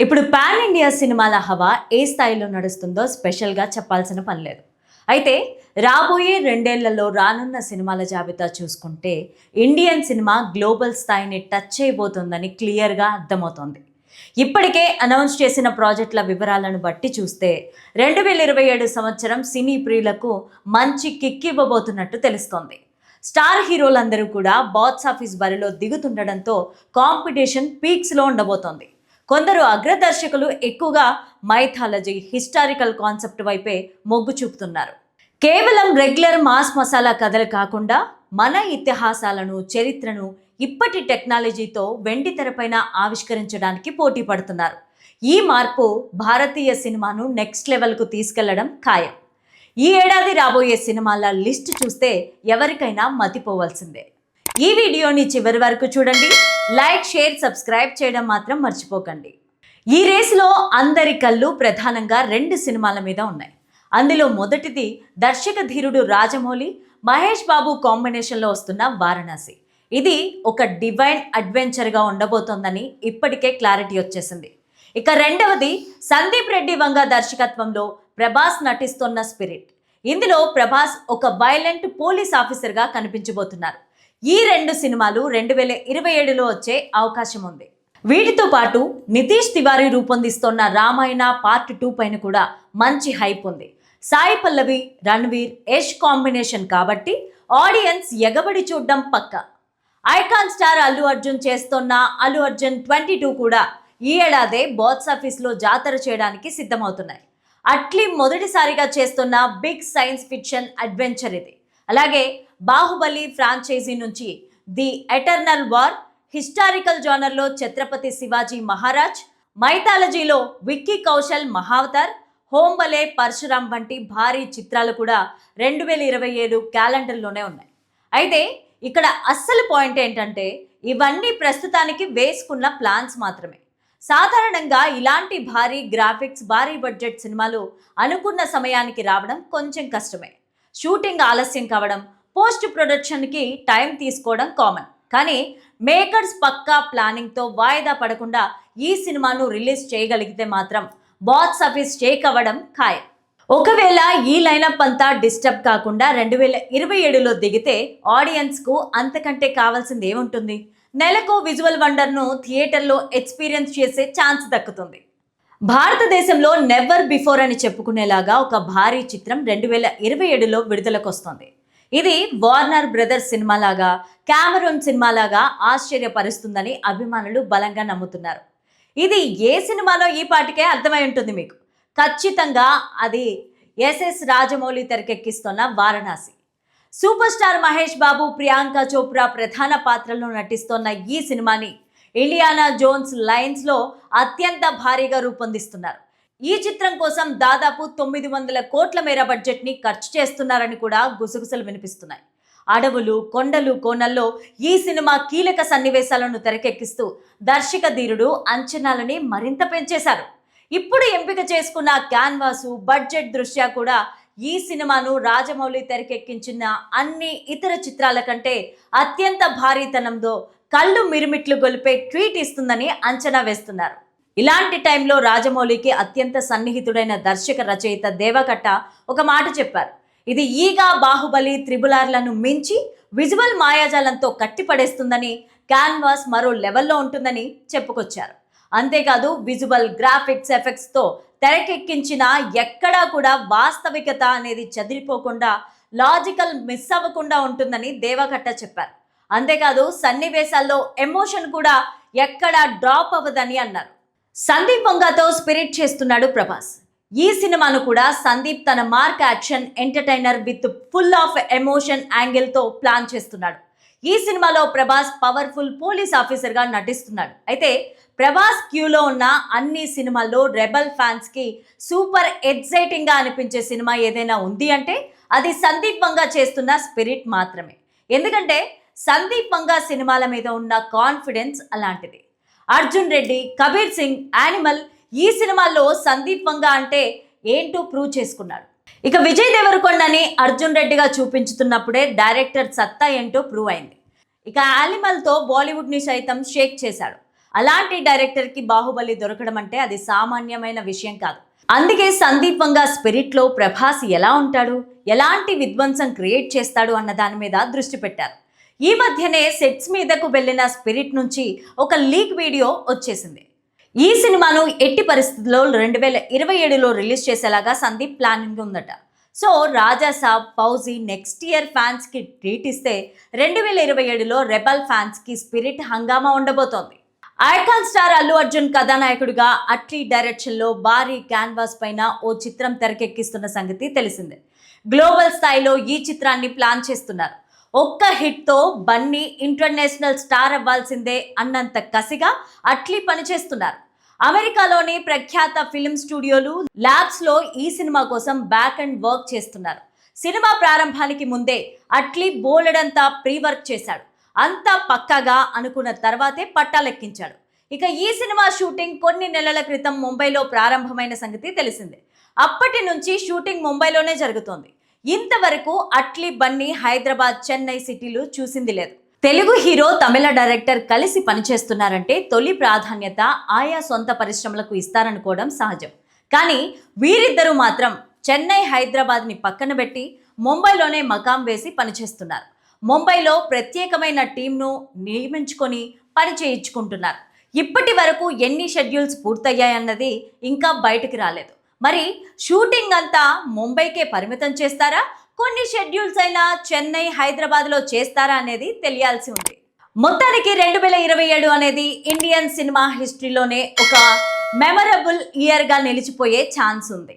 ఇప్పుడు pan India సినిమాల హవా ఏ స్థాయిలో నడుస్తుందో స్పెషల్గా చెప్పాల్సిన పని లేదు. అయితే రాబోయే రెండేళ్ళలో రానున్న సినిమాల జాబితా చూసుకుంటే ఇండియన్ సినిమా గ్లోబల్ స్థాయిని టచ్ చేయబోతోందని క్లియర్గా అర్థమవుతోంది. ఇప్పటికే అనౌన్స్ చేసిన ప్రాజెక్టుల వివరాలను బట్టి చూస్తే రెండు వేల ఇరవై ఏడు సంవత్సరం సినీ ప్రియులకు మంచి కిక్ ఇవ్వబోతున్నట్టు తెలుస్తోంది. స్టార్ హీరోలందరూ కూడా బాక్స్ ఆఫీస్ బరిలో దిగుతుండడంతో కాంపిటీషన్ పీక్స్లో ఉండబోతోంది. కొందరు అగ్రదర్శకులు ఎక్కువగా మైథాలజీ హిస్టారికల్ కాన్సెప్ట్ వైపే మొగ్గు చూపుతున్నారు. కేవలం రెగ్యులర్ మాస్ మసాలా కథలు కాకుండా మన ఇతిహాసాలను చరిత్రను ఇప్పటి టెక్నాలజీతో వెండి తెరపైన ఆవిష్కరించడానికి పోటీ పడుతున్నారు. ఈ మార్పు భారతీయ సినిమాను నెక్స్ట్ లెవెల్కు తీసుకెళ్ళడం ఖాయం. ఈ ఏడాది రాబోయే సినిమాల లిస్ట్ చూస్తే ఎవరికైనా మతిపోవాల్సిందే. ఈ వీడియోని చివరి వరకు చూడండి. లైక్ షేర్ సబ్స్క్రైబ్ చేయడం మాత్రం మర్చిపోకండి. ఈ రేసులో అందరి కళ్ళు ప్రధానంగా రెండు సినిమాల మీద ఉన్నాయి. అందులో మొదటిది దర్శక ధీరుడు రాజమౌళి మహేష్ బాబు కాంబినేషన్లో వస్తున్న వారణాసి. ఇది ఒక డివైన్ అడ్వెంచర్గా ఉండబోతోందని ఇప్పటికే క్లారిటీ వచ్చేసింది. ఇక రెండవది సందీప్ రెడ్డి వంగ దర్శకత్వంలో ప్రభాస్ నటిస్తున్న స్పిరిట్ ఇందులో ప్రభాస్ ఒక వైలెంట్ పోలీస్ ఆఫీసర్గా కనిపించబోతున్నారు. ఈ రెండు సినిమాలు రెండు వేల ఇరవై ఏడులో వచ్చే అవకాశం ఉంది. వీటితో పాటు నితీష్ తివారీ రూపొందిస్తోన్న రామాయణ పార్ట్ టూ పైన కూడా మంచి హైప్ ఉంది. సాయి పల్లవి రణ్వీర్ యష్ కాంబినేషన్ కాబట్టి ఆడియన్స్ ఎగబడి చూడడం పక్క. ఐకాన్ స్టార్ అల్లు అర్జున్ చేస్తోన్న అల్లు అర్జున్ ట్వంటీ టూ కూడా ఈ ఏడాదే బాక్స్ ఆఫీస్లో జాతర చేయడానికి సిద్ధమవుతున్నాయి. అట్లీ మొదటిసారిగా చేస్తున్న బిగ్ సైన్స్ ఫిక్షన్ అడ్వెంచర్ ఇది. అలాగే బాహుబలి ఫ్రాంచైజీ నుంచి ది ఎటర్నల్ వార్ హిస్టారికల్ జోనర్లో ఛత్రపతి శివాజీ మహారాజ్ మైథాలజీలో విక్కీ కౌశల్ మహావతార్ హోంబలే పరశురాం వంటి భారీ చిత్రాలు కూడా రెండు వేల ఇరవై ఏడు క్యాలెండర్లోనే ఉన్నాయి. అయితే ఇక్కడ అస్సలు పాయింట్ ఏంటంటే ఇవన్నీ ప్రస్తుతానికి వేసుకున్న ప్లాన్స్ మాత్రమే. సాధారణంగా ఇలాంటి భారీ గ్రాఫిక్స్ భారీ బడ్జెట్ సినిమాలు అనుకున్న సమయానికి రావడం కొంచెం కష్టమే. షూటింగ్ ఆలస్యం కావడం పోస్ట్ ప్రొడక్షన్కి టైం తీసుకోవడం కామన్. కానీ మేకర్స్ పక్కా ప్లానింగ్తో వాయిదా పడకుండా ఈ సినిమాను రిలీజ్ చేయగలిగితే మాత్రం బాక్స్ ఆఫీస్ షేక్ అవ్వడం ఖాయం. ఒకవేళ ఈ లైనప్ అంతా డిస్టర్బ్ కాకుండా రెండు వేల ఇరవై ఏడులో దిగితే ఆడియన్స్కు అంతకంటే కావాల్సింది ఏముంటుంది? నెలకు విజువల్ వండర్ను థియేటర్లో ఎక్స్పీరియన్స్ చేసే ఛాన్స్ దక్కుతుంది. భారతదేశంలో నెవర్ బిఫోర్ అని చెప్పుకునేలాగా ఒక భారీ చిత్రం రెండు వేల ఇరవై ఏడులో విడుదలకు వస్తుంది ఇది వార్నర్ బ్రదర్స్ సినిమాలాగా క్యామరూన్ సినిమాలాగా ఆశ్చర్యపరుస్తుందని అభిమానులు బలంగా నమ్ముతున్నారు. ఇది ఏ సినిమాలో ఈ పాటికే అర్థమై ఉంటుంది మీకు? ఖచ్చితంగా అది ఎస్ఎస్ రాజమౌళి తెరకెక్కిస్తున్న వారణాసి. సూపర్ స్టార్ మహేష్ బాబు ప్రియాంక చోప్రా ప్రధాన పాత్రలో నటిస్తోన్న ఈ సినిమాని ఇండియానా జోన్స్ లైన్స్లో అత్యంత భారీగా రూపొందిస్తున్నారు. ఈ చిత్రం కోసం దాదాపు తొమ్మిది వందల కోట్ల మేర బడ్జెట్ని ఖర్చు చేస్తున్నారని కూడా గుసగుసలు వినిపిస్తున్నాయి. అడవులు కొండలు కోనల్లో ఈ సినిమా కీలక సన్నివేశాలను తెరకెక్కిస్తూ దర్శక ధీరుడు అంచనాలని మరింత పెంచేశారు. ఇప్పుడు ఎంపిక చేసుకున్న క్యాన్వాసు బడ్జెట్ దృష్ట్యా కూడా ఈ సినిమాను రాజమౌళి తెరకెక్కించిన అన్ని ఇతర చిత్రాల కంటే అత్యంత భారీతనంతో కళ్ళు మిరుమిట్లు గొలిపే ట్వీట్ ఇస్తుందని అంచనా వేస్తున్నారు. ఇలాంటి టైంలో రాజమౌళికి అత్యంత సన్నిహితుడైన దర్శక రచయిత దేవకట్ట ఒక మాట చెప్పారు. ఇది ఈగా బాహుబలి త్రిబులార్లను మించి విజువల్ మాయాజాలంతో కట్టిపడేస్తుందని క్యాన్వాస్ మరో లెవెల్లో ఉంటుందని చెప్పుకొచ్చారు. అంతేకాదు విజువల్ గ్రాఫిక్స్ ఎఫెక్ట్స్తో తెరకెక్కించిన ఎక్కడా కూడా వాస్తవికత అనేది చదిరిపోకుండా లాజికల్ మిస్ అవ్వకుండా ఉంటుందని దేవకట్ట చెప్పారు. అంతేకాదు సన్నివేశాల్లో ఎమోషన్ కూడా ఎక్కడా డ్రాప్ అవ్వదని అన్నారు. సందీప్ వంగతో స్పిరిట్ చేస్తున్నాడు ప్రభాస్. ఈ సినిమాను కూడా సందీప్ తన mark action entertainer with full of emotion యాంగిల్తో plan చేస్తున్నాడు. ఈ సినిమాలో ప్రభాస్ పవర్ఫుల్ పోలీస్ ఆఫీసర్గా నటిస్తున్నాడు. అయితే ప్రభాస్ క్యూలో ఉన్న అన్ని సినిమాల్లో రెబల్ ఫ్యాన్స్కి సూపర్ ఎగ్జైటింగ్గా అనిపించే సినిమా ఏదైనా ఉంది అంటే అది సందీప్ వంగా చేస్తున్న స్పిరిట్ మాత్రమే. ఎందుకంటే సందీప్ వంగా సినిమాల మీద ఉన్న కాన్ఫిడెన్స్ అలాంటిది. అర్జున్ రెడ్డి కబీర్ సింగ్ యానిమల్ ఈ సినిమాల్లో సందీప్ అంటే ఏంటో ప్రూవ్ చేసుకున్నాడు. ఇక విజయ్ దేవరకొండని అర్జున్ రెడ్డిగా చూపించుతున్నప్పుడే డైరెక్టర్ సత్తా ఏంటో ప్రూవ్ అయింది. ఇక యానిమల్తో బాలీవుడ్ని సైతం షేక్ చేశాడు. అలాంటి డైరెక్టర్కి బాహుబలి దొరకడం అంటే అది సామాన్యమైన విషయం కాదు. అందుకే సందీప్ స్పిరిట్లో ప్రభాస్ ఎలా ఉంటాడు ఎలాంటి విధ్వంసం క్రియేట్ చేస్తాడు అన్న దాని మీద దృష్టి పెట్టారు. ఈ మధ్యనే సెట్స్ మీదకు వెళ్ళిన స్పిరిట్ నుంచి ఒక లీక్ వీడియో వచ్చేసింది. ఈ సినిమాను ఎట్టి పరిస్థితుల్లో రెండు వేల ఇరవై ఏడులో రిలీజ్ చేసేలాగా సందీప్ ప్లానింగ్ ఉందట. So Raja Saab Fauji next year ఫ్యాన్స్కి ట్రీట్ ఇస్తే రెండు వేల ఇరవై ఏడులో రెబల్ ఫ్యాన్స్కి స్పిరిట్ హంగామా ఉండబోతోంది. ఐకాన్ స్టార్ అల్లు అర్జున్ కథానాయకుడిగా అట్లీ డైరెక్షన్లో భారీ క్యాన్వాస్ పైన ఓ చిత్రం తెరకెక్కిస్తున్న సంగతి తెలిసిందే. గ్లోబల్ స్థాయిలో ఈ చిత్రాన్ని ప్లాన్ చేస్తున్నారు. ఒక్క హిట్తో బన్నీ ఇంటర్నేషనల్ స్టార్ అవ్వాల్సిందే అన్నంత కసిగా అట్లీ పనిచేస్తున్నారు. అమెరికాలోని ప్రఖ్యాత ఫిల్మ్ స్టూడియోలు ల్యాబ్స్లో ఈ సినిమా కోసం బ్యాక్ అండ్ వర్క్ చేస్తున్నారు. సినిమా ప్రారంభానికి ముందే అట్లీ బోలెడంతా ప్రీ వర్క్ చేశాడు. అంతా పక్కాగా అనుకున్న తర్వాతే పట్టాలెక్కించాడు. ఇక ఈ సినిమా షూటింగ్ కొన్ని నెలల క్రితం ముంబైలో ప్రారంభమైన సంగతి తెలిసిందే. అప్పటి నుంచి షూటింగ్ ముంబైలోనే జరుగుతోంది. ఇంతవరకు అట్లీ బన్నీ హైదరాబాద్ చెన్నై సిటీలు చూసింది లేదు. తెలుగు హీరో తమిళ డైరెక్టర్ కలిసి పనిచేస్తున్నారంటే తొలి ప్రాధాన్యత ఆయా సొంత పరిశ్రమలకు ఇస్తారనుకోవడం సహజం. కానీ వీరిద్దరూ మాత్రం చెన్నై హైదరాబాద్ని పక్కన పెట్టి ముంబైలోనే మకాం వేసి పనిచేస్తున్నారు. ముంబైలో ప్రత్యేకమైన టీంను నియమించుకొని పని చేయించుకుంటున్నారు. ఇప్పటి వరకు ఎన్ని షెడ్యూల్స్ పూర్తయ్యాయన్నది ఇంకా బయటకు రాలేదు. మరి షూటింగ్ అంతా ముంబైకే పరిమితం చేస్తారా? కొన్ని షెడ్యూల్స్ అయినా చెన్నై హైదరాబాద్లో చేస్తారా అనేది తెలియాల్సి ఉంది. మొత్తానికి రెండు వేల ఇరవై ఏడు అనేది ఇండియన్ సినిమా హిస్టరీలోనే ఒక మెమరబుల్ ఇయర్గా నిలిచిపోయే ఛాన్స్ ఉంది.